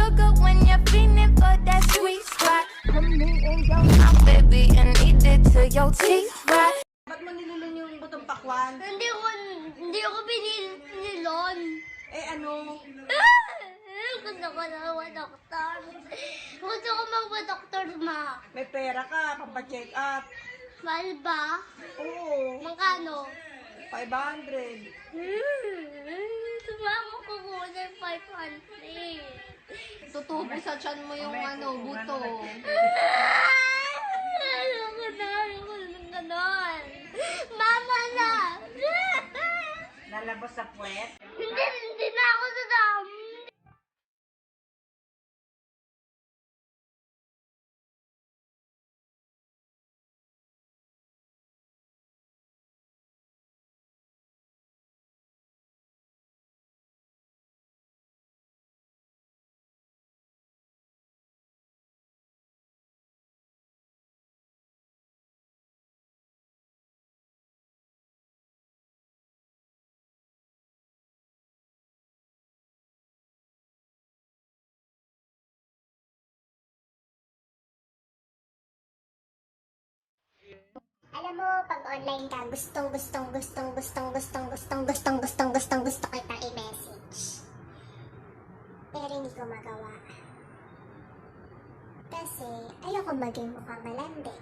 sugar when you're feeling for that sweet spot. Come me and your mouth, baby, and eat it till your teeth rot. Ba't mo nilulun yung butong pakwan? Hindi ko, hindi ko binilon. Eh ano? Ah, gusto ko na doktor. Gusto ko magpa-doktor, ma. May pera ka, pampacheck up. Mahal ba? Oo. Magkano? 500. Hmm, hmm, sumama 1,500. Tutubo sa tiyan mo yung ano, buto. Ano ko na, ano Mama na! Lalabas sa puwet? Online ka, gustong, gustong, gustong, gustong, gustong, gustong, gustong, gustong, gustong, gusto kita i-message. Pero hindi ko magawa. Kasi, ayoko maging mukhang malandi.